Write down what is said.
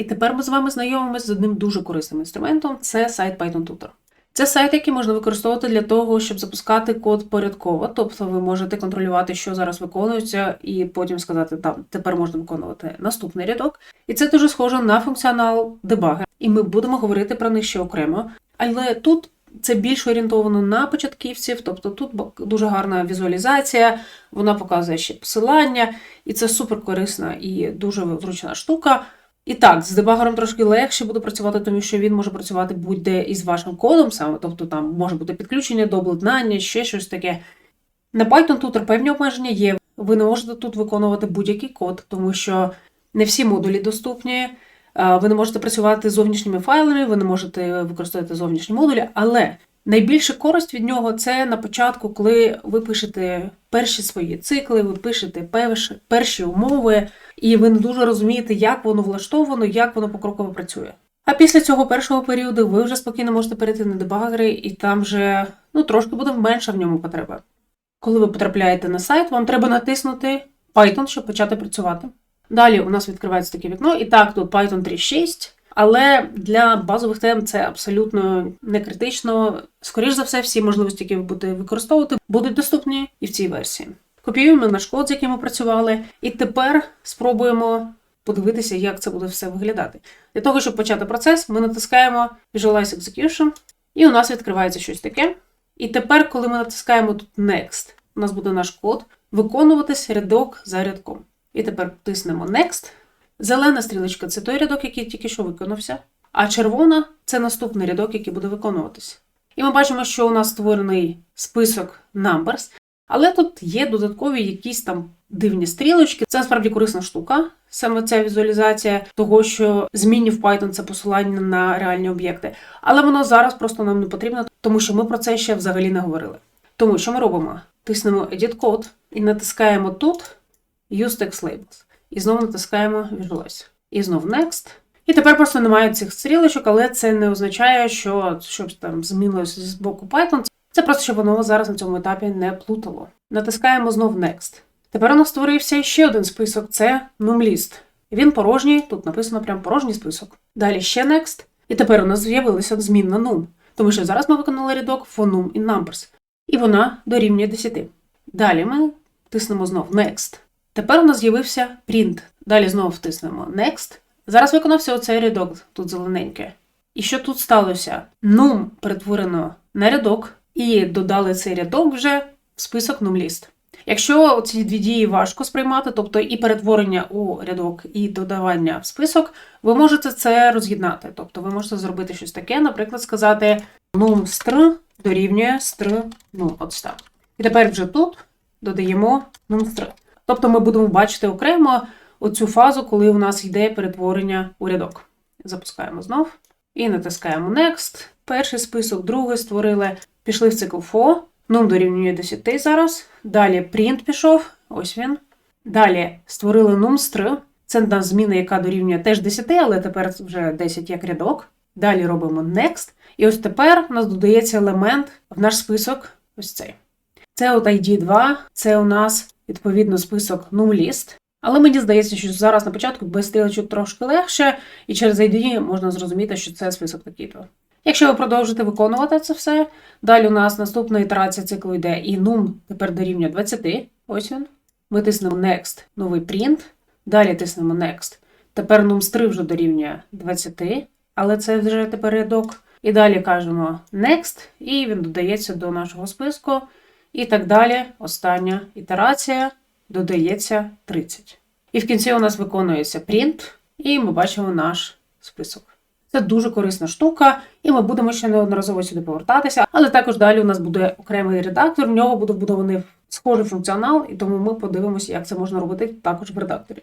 І тепер ми з вами знайомимося з одним дуже корисним інструментом це сайт Python Tutor. Це сайт, який можна використовувати для того, щоб запускати код порядково. Тобто ви можете контролювати, що зараз виконується, і потім сказати, там тепер можна виконувати наступний рядок. І це дуже схоже на функціонал дебагер. І ми будемо говорити про них ще окремо. Але тут це більш орієнтовано на початківців, тобто тут дуже гарна візуалізація, вона показує ще посилання, і це супер корисна і дуже зручна штука. І так, з дебагером трошки легше буде працювати, тому що він може працювати будь-де із вашим кодом саме, тобто там може бути підключення до обладнання, ще щось таке. На Python тут певні обмеження є. Ви не можете тут виконувати будь-який код, тому що не всі модулі доступні. Ви не можете працювати з зовнішніми файлами, ви не можете використовувати зовнішні модулі, але найбільша користь від нього це на початку, коли ви пишете перші свої цикли, ви пишете перші, умови, і ви не дуже розумієте, як воно влаштовано, як воно покроково працює. А після цього першого періоду ви вже спокійно можете перейти на дебагери, і там вже ну, трошки буде менша в ньому потреба. Коли ви потрапляєте на сайт, вам треба натиснути Python, щоб почати працювати. Далі у нас відкривається таке вікно, і так, тут Python 3.6, але для базових тем це абсолютно не критично. Скоріше за все, всі можливості, які ви будете використовувати, будуть доступні і в цій версії. Копіюємо наш код, з яким ми працювали, і тепер спробуємо подивитися, як це буде все виглядати. Для того, щоб почати процес, ми натискаємо Visualize Execution, і у нас відкривається щось таке. І тепер, коли ми натискаємо тут Next, у нас буде наш код виконуватись рядок за рядком. І тепер тиснемо Next. Зелена стрілочка це той рядок, який тільки що виконався, а червона це наступний рядок, який буде виконуватись. І ми бачимо, що у нас створений список numbers, але тут є додаткові якісь там дивні стрілочки. Це насправді корисна штука, саме ця візуалізація того, що змінні в Python це посилання на реальні об'єкти. Але воно зараз просто нам не потрібно, тому що ми про це ще взагалі не говорили. Тому що ми робимо? Тиснемо Edit Code і натискаємо тут Use Text Labels. І знову натискаємо Visualize. І знову Next. І тепер просто немає цих стрілочок, але це не означає, що щось там змінилося з боку Python. Це просто, щоб воно зараз на цьому етапі не плутало. Натискаємо знов Next. Тепер у нас створився ще один список це NumList. Він порожній, тут написано прям порожній список. Далі ще Next. І тепер у нас з'явилася змінна num. Тому що зараз ми виконали рядок for num in numbers. І вона дорівнює 10. Далі ми тиснемо знов Next. Тепер у нас з'явився print. Далі знову втиснемо Next. Зараз виконався оцей рядок, тут зелененьке. І що тут сталося? Num перетворено на рядок, і додали цей рядок вже в список NumList. Якщо ці дві дії важко сприймати, тобто і перетворення у рядок, і додавання в список, ви можете це роз'єднати. Тобто ви можете зробити щось таке, наприклад, сказати num str дорівнює str, ну, от так. І тепер вже тут додаємо num. Тобто ми будемо бачити окремо оцю фазу, коли у нас йде перетворення у рядок. Запускаємо знов і натискаємо Next. Перший список, другий створили, пішли в цикл for. Num дорівнює 10 зараз. Далі print пішов, ось він. Далі створили numstr. Це та зміна, яка дорівнює теж 10, але тепер вже 10 як рядок. Далі робимо Next. І ось тепер у нас додається елемент в наш список. Ось цей. Це от ID2, це у нас відповідно список NumList. Але мені здається, що зараз на початку без стрілочок трошки легше, і через ID можна зрозуміти, що це список такий-то. Якщо ви продовжите виконувати це все, далі у нас наступна ітерація циклу йде і num тепер дорівнює 20. Ось він. Ми тиснемо Next, новий print. Далі тиснемо Next. Тепер num3 вже дорівнює 20, але це вже тепер рядок. І далі кажемо Next, і він додається до нашого списку. І так далі. Остання ітерація додається 30. І в кінці у нас виконується print, і ми бачимо наш список. Це дуже корисна штука, і ми будемо ще неодноразово сюди повертатися. Але також далі у нас буде окремий редактор, в нього буде вбудований схожий функціонал, і тому ми подивимося, як це можна робити також в редакторі.